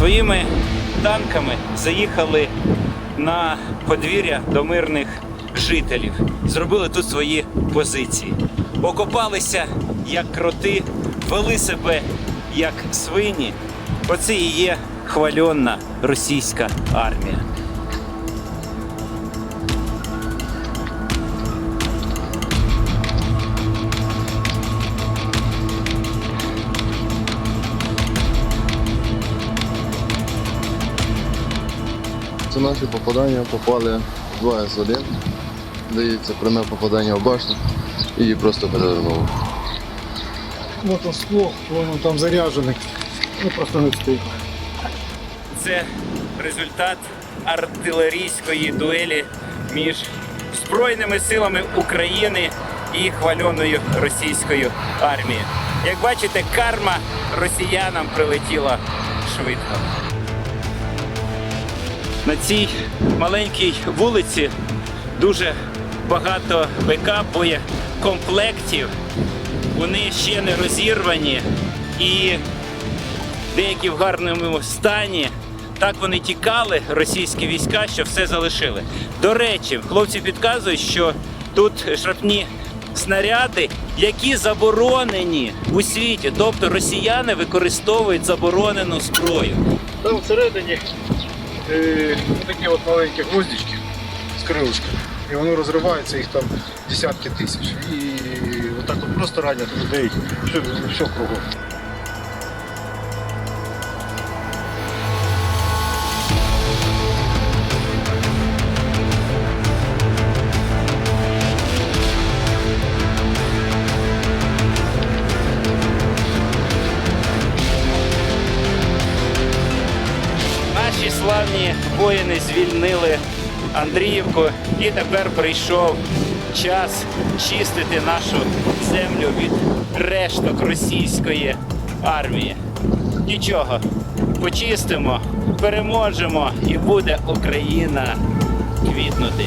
своїми танками заїхали на подвір'я до мирних жителів, зробили тут свої позиції, окопалися як кроти, вели себе як свині. Оце і є хвальонна російська армія. Це наші попадання попали в 2 С1. Здається, пряме попадання в башню і її просто перевернуло. Вот он скло, вон он там заряженный. Ну просто не встиг. Це результат артилерійської дуелі між Збройними силами України і хвальоною російською армією. Як бачите, карма росіянам прилетіла швидко. На цій маленькій вулиці дуже багато БК боєкомплектів. Вони ще не розірвані і деякі в гарному стані. Так вони тікали, російські війська, що все залишили. До речі, хлопці підказують, що тут шрапні снаряди, які заборонені у світі. Тобто росіяни використовують заборонену зброю. Там всередині такі от маленькі гвоздички з крилишками. І воно розривається, їх там десятки тисяч. І отак от просто ранять людей. Все, все кругом. Наші воїни звільнили Андріївку, і тепер прийшов час чистити нашу землю від решток російської армії. Нічого, почистимо, переможемо і буде Україна квітнути.